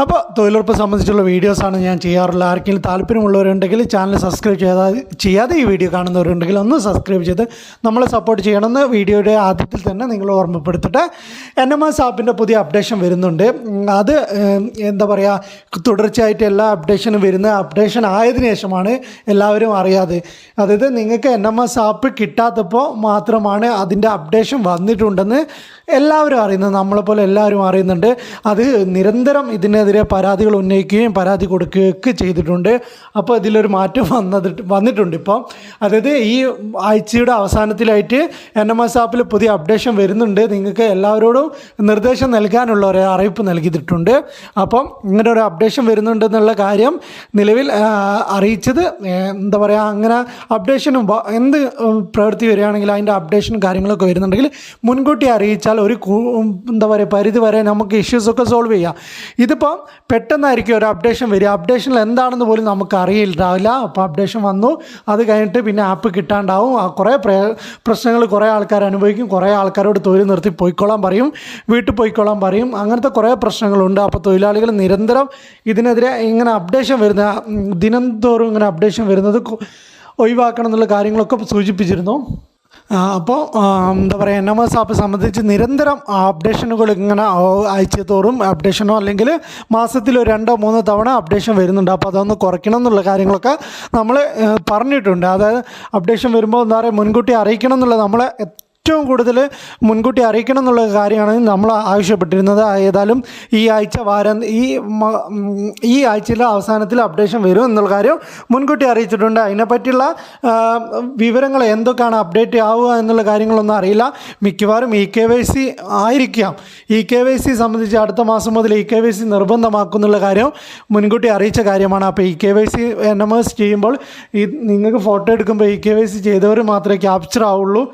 അപ്പോൾ തൊഴിലുറപ്പ് സംബന്ധിച്ചുള്ള വീഡിയോസാണ് ഞാൻ ചെയ്യാറുള്ളത്. ആർക്കെങ്കിലും താല്പര്യമുള്ളവരുണ്ടെങ്കിൽ ചാനൽ സബ്സ്ക്രൈബ് ചെയ്താൽ ചെയ്യാതെ ഈ വീഡിയോ കാണുന്നവരുണ്ടെങ്കിൽ ഒന്ന് സബ്സ്ക്രൈബ് ചെയ്ത് നമ്മളെ സപ്പോർട്ട് ചെയ്യണമെന്ന് വീഡിയോയുടെ ആദ്യത്തിൽ തന്നെ നിങ്ങൾ ഓർമ്മപ്പെടുത്തിട്ട് എൻ എം എസ് ആപ്പിന്റെ പുതിയ അപ്ഡേഷൻ വരുന്നുണ്ട്. അത് എന്താ പറയുക തുടർച്ചയായിട്ട് എല്ലാ അപ്ഡേഷനും വരുന്ന അപ്ഡേഷൻ ആയതിനു ശേഷമാണ് എല്ലാവരും അറിയാതെ. അതായത് നിങ്ങൾക്ക് എൻ എം എസ് ആപ്പ് കിട്ടാത്തപ്പോൾ മാത്രമാണ് അതിന്റെ അപ്ഡേഷൻ വന്നിട്ടുണ്ടെന്ന് എല്ലാവരും അറിയുന്നത്. നമ്മളെപ്പോലെ എല്ലാവരും അറിയുന്നുണ്ട്. അത് നിരന്തരം ഇതിനെതിരെ പരാതികൾ ഉന്നയിക്കുകയും പരാതി കൊടുക്കുകയൊക്കെ ചെയ്തിട്ടുണ്ട്. അപ്പോൾ ഇതിലൊരു മാറ്റം വന്നത് വന്നിട്ടുണ്ട് ഇപ്പോൾ അതായത് ഈ ആഴ്ചയുടെ അവസാനത്തിലായിട്ട് എൻ എം എസ് ആപ്പിൽ പുതിയ അപ്ഡേഷൻ വരുന്നുണ്ട്. നിങ്ങൾക്ക് എല്ലാവരോടും നിർദ്ദേശം നൽകാനുള്ള ഒരു അറിയിപ്പ് നൽകിയിട്ടുണ്ട്. അപ്പം ഇങ്ങനെ ഒരു അപ്ഡേഷൻ വരുന്നുണ്ടെന്നുള്ള കാര്യം നിലവിൽ അറിയിച്ചത് എന്താ പറയുക അങ്ങനെ അപ്ഡേഷനും എന്ത് പ്രവൃത്തി വരികയാണെങ്കിൽ അതിന്റെ അപ്ഡേഷനും കാര്യങ്ങളൊക്കെ വരുന്നുണ്ടെങ്കിൽ മുൻകൂട്ടി അറിയിച്ചാൽ ഒരു എന്താ പറയുക പരിധി വരെ നമുക്ക് ഇഷ്യൂസൊക്കെ സോൾവ് ചെയ്യാം. ഇതിപ്പോൾ പെട്ടെന്നായിരിക്കും ഒരു അപ്ഡേഷൻ വരിക. അപ്ഡേഷനിൽ എന്താണെന്ന് പോലും നമുക്ക് അറിയില്ലാവില്ല. അപ്പോൾ അപ്ഡേഷൻ വന്നു. അത് കഴിഞ്ഞിട്ട് പിന്നെ ആപ്പ് കിട്ടാണ്ടാവും. ആ കുറേ പ്രശ്നങ്ങൾ കുറേ ആൾക്കാർ അനുഭവിക്കും. കുറേ ആൾക്കാരോട് തൊഴിൽ നിർത്തി പോയിക്കോളാൻ പറയും. വീട്ടിൽ പോയിക്കോളാൻ പറയും. അങ്ങനത്തെ കുറേ പ്രശ്നങ്ങളുണ്ട്. അപ്പോൾ തൊഴിലാളികൾ നിരന്തരം ഇതിനെതിരെ ഇങ്ങനെ അപ്ഡേഷൻ വരുന്ന ദിനംതോറും ദിനം തോറും ഇങ്ങനെ അപ്ഡേഷൻ വരുന്നത് ഒഴിവാക്കണം എന്നുള്ള കാര്യങ്ങളൊക്കെ സൂചിപ്പിച്ചിരുന്നു. അപ്പോൾ എന്താ പറയുക എൻ എം എസ് ആപ്പ് സംബന്ധിച്ച് നിരന്തരം അപ്ഡേഷനുകൾ ഇങ്ങനെ ആഴ്ചത്തോറും തോറും അപ്ഡേഷനോ അല്ലെങ്കിൽ മാസത്തിൽ രണ്ടോ മൂന്നോ തവണ അപ്ഡേഷൻ വരുന്നുണ്ട്. അപ്പോൾ അതൊന്ന് കുറയ്ക്കണം എന്നുള്ള കാര്യങ്ങളൊക്കെ നമ്മൾ പറഞ്ഞിട്ടുണ്ട്. അതായത് അപ്ഡേഷൻ വരുമ്പോൾ എന്താ പറയുക മുൻകൂട്ടി അറിയിക്കണം എന്നുള്ള നമ്മളെ ഏറ്റവും കൂടുതൽ മുൻകൂട്ടി അറിയിക്കണം എന്നുള്ള കാര്യമാണ് നമ്മൾ ആവശ്യപ്പെട്ടിരുന്നത്. ഏതായാലും ഈ ആഴ്ച വാരം ഈ ഈ ആഴ്ചയിലെ അവസാനത്തിൽ അപ്ഡേഷൻ വരും എന്നുള്ള കാര്യം മുൻകൂട്ടി അറിയിച്ചിട്ടുണ്ട്. അതിനെപ്പറ്റിയുള്ള വിവരങ്ങൾ എന്തൊക്കെയാണ് അപ്ഡേറ്റ് ആവുക എന്നുള്ള കാര്യങ്ങളൊന്നും അറിയില്ല. മിക്കവാറും ഇ കെ വൈ സി ആയിരിക്കാം. ഇ കെ വൈ സി സംബന്ധിച്ച് അടുത്ത മാസം മുതൽ ഇ കെ വൈ സി നിർബന്ധമാക്കുന്നുള്ള കാര്യം മുൻകൂട്ടി അറിയിച്ച കാര്യമാണ്. അപ്പോൾ E K Y C N M S ചെയ്യുമ്പോൾ ഈ നിങ്ങൾക്ക് ഫോട്ടോ എടുക്കുമ്പോൾ ഇ കെ വൈ സി ചെയ്തവർ മാത്രമേ ക്യാപ്ചർ ആവുള്ളൂ.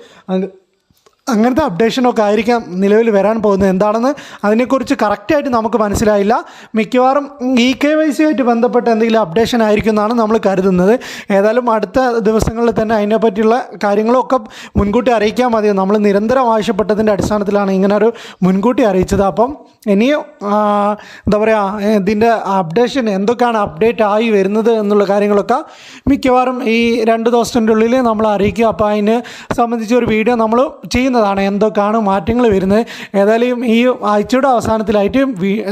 അങ്ങനത്തെ അപ്ഡേഷനൊക്കെ ആയിരിക്കാം നിലവിൽ വരാൻ പോകുന്നത്. എന്താണെന്ന് അതിനെക്കുറിച്ച് കറക്റ്റായിട്ട് നമുക്ക് മനസ്സിലായില്ല. മിക്കവാറും ഇ കെ വൈ സി ആയിട്ട് ബന്ധപ്പെട്ട എന്തെങ്കിലും അപ്ഡേഷൻ ആയിരിക്കും എന്നാണ് നമ്മൾ കരുതുന്നത്. ഏതായാലും അടുത്ത ദിവസങ്ങളിൽ തന്നെ അതിനെപ്പറ്റിയുള്ള കാര്യങ്ങളൊക്കെ മുൻകൂട്ടി അറിയിക്കാൻ മതി. നമ്മൾ നിരന്തരം ആവശ്യപ്പെട്ടതിന്റെ അടിസ്ഥാനത്തിലാണ് ഇങ്ങനെ ഒരു മുൻകൂട്ടി അറിയിച്ചത്. അപ്പം ഇനിയും എന്താ പറയുക ഇതിന്റെ അപ്ഡേഷൻ എന്തൊക്കെയാണ് അപ്ഡേറ്റ് ആയി വരുന്നത് എന്നുള്ള കാര്യങ്ങളൊക്കെ മിക്കവാറും ഈ രണ്ട് ദിവസത്തിന്റെ ഉള്ളിൽ നമ്മൾ അറിയിക്കുക. അപ്പോൾ അതിനെ സംബന്ധിച്ച് ഒരു വീഡിയോ നമ്മൾ ചെയ്യുന്നതാണ്. എന്തൊക്കെയാണ് മാറ്റങ്ങൾ വരുന്നത്? ഏതായാലും ഈ ആഴ്ചയുടെ അവസാനത്തിലായിട്ട്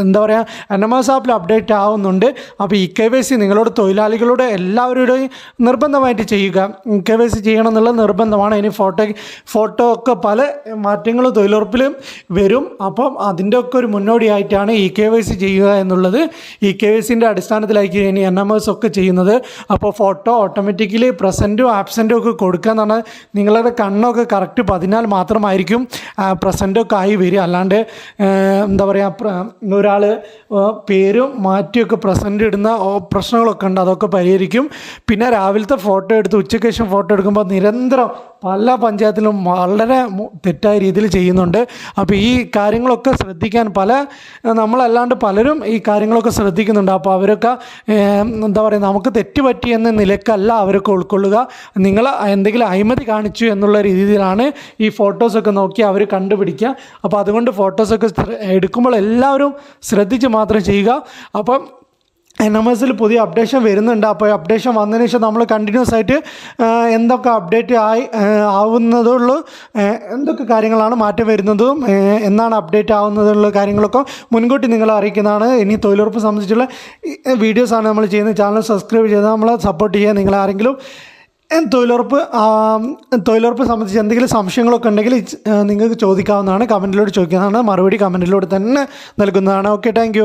എന്താ പറയുക എൻ എം എസ് ആപ്പിൽ അപ്ഡേറ്റ് ആവുന്നുണ്ട്. അപ്പോൾ ഇ കെ വൈ സി നിങ്ങളോട് തൊഴിലാളികളുടെ എല്ലാവരുടെയും നിർബന്ധമായിട്ട് ചെയ്യുക. ഇ കെ വൈ സി ചെയ്യണം എന്നുള്ള നിർബന്ധമാണ്. ഇനി ഫോട്ടോ ഫോട്ടോ ഒക്കെ പല മാറ്റങ്ങളും തൊഴിലുറപ്പിലും വരും. അപ്പം അതിന്റെ ഒക്കെ ഒരു മുന്നോടിയായിട്ടാണ് ഇ കെ വൈ സി ചെയ്യുക എന്നുള്ളത്. ഇ കെ വൈ സിന്റെ അടിസ്ഥാനത്തിലായിരിക്കും ഇനി എൻ എം എസ് ഒക്കെ ചെയ്യുന്നത്. അപ്പോൾ ഫോട്ടോ ഓട്ടോമാറ്റിക്കലി പ്രസന്റും ആബ്സെന്റും ഒക്കെ കൊടുക്കുക എന്നാണ് നിങ്ങളുടെ കണ്ണൊക്കെ കറക്റ്റ് പതിനാൽ മാത്രമായിരിക്കും പ്രസന്റൊക്കെ ആയി വരിക. അല്ലാണ്ട് എന്താ പറയുക ഒരാൾ പേരും മാറ്റിയൊക്കെ പ്രസന്റ് ഇടുന്ന പ്രശ്നങ്ങളൊക്കെ ഉണ്ട് അതൊക്കെ പരിഹരിക്കും. പിന്നെ രാവിലത്തെ ഫോട്ടോ എടുത്ത് ഉച്ചയ്ക്ക് ശേഷം ഫോട്ടോ എടുക്കുമ്പോൾ നിരന്തരം പല പഞ്ചായത്തിലും വളരെ തെറ്റായ രീതിയിൽ ചെയ്യുന്നുണ്ട്. അപ്പോൾ ഈ കാര്യങ്ങളൊക്കെ ശ്രദ്ധിക്കാൻ പല നമ്മളല്ലാണ്ട് പലരും ഈ കാര്യങ്ങളൊക്കെ ശ്രദ്ധിക്കുന്നുണ്ട്. അപ്പോൾ അവരൊക്കെ എന്താ പറയുക നമുക്ക് തെറ്റ് പറ്റി എന്ന നിലക്കല്ല അവരൊക്കെ ഉൾക്കൊള്ളുക. നിങ്ങൾ എന്തെങ്കിലും അഴിമതി കാണിച്ചു എന്നുള്ള രീതിയിലാണ് ഈ ഫോട്ടോസൊക്കെ നോക്കി അവർ കണ്ടുപിടിക്കുക. അപ്പോൾ അതുകൊണ്ട് ഫോട്ടോസൊക്കെ എടുക്കുമ്പോൾ എല്ലാവരും ശ്രദ്ധിച്ച് മാത്രം ചെയ്യുക. അപ്പം എൻ എം എസിൽ പുതിയ അപ്ഡേഷൻ വരുന്നുണ്ട്. അപ്പോൾ അപ്ഡേഷൻ വന്നതിന് ശേഷം നമ്മൾ കണ്ടിന്യൂസ് ആയിട്ട് എന്തൊക്കെ അപ്ഡേറ്റ് ആയി ആവുന്നതുള്ളൂ എന്തൊക്കെ കാര്യങ്ങളാണ് മാറ്റം വരുന്നതും എന്നാണ് അപ്ഡേറ്റ് ആവുന്നതുള്ള കാര്യങ്ങളൊക്കെ മുൻകൂട്ടി നിങ്ങളെ അറിയിക്കുന്നതാണ്. ഇനി തൊഴിലുറപ്പ് സംബന്ധിച്ചുള്ള വീഡിയോസാണ് നമ്മൾ ചെയ്യുന്നത്. ചാനൽ സബ്സ്ക്രൈബ് ചെയ്ത് നമ്മളെ സപ്പോർട്ട് ആരെങ്കിലും ഏ, തൊഴിലുറപ്പ് തൊഴിലുറപ്പ് സംബന്ധിച്ച് എന്തെങ്കിലും സംശയങ്ങളൊക്കെ ഉണ്ടെങ്കിൽ നിങ്ങൾക്ക് ചോദിക്കാവുന്നതാണ് കമന്റിലൂടെ ചോദിക്കുന്നതാണ് മറുപടി കമന്റിലൂടെ തന്നെ നൽകുന്നതാണ്. Okay thank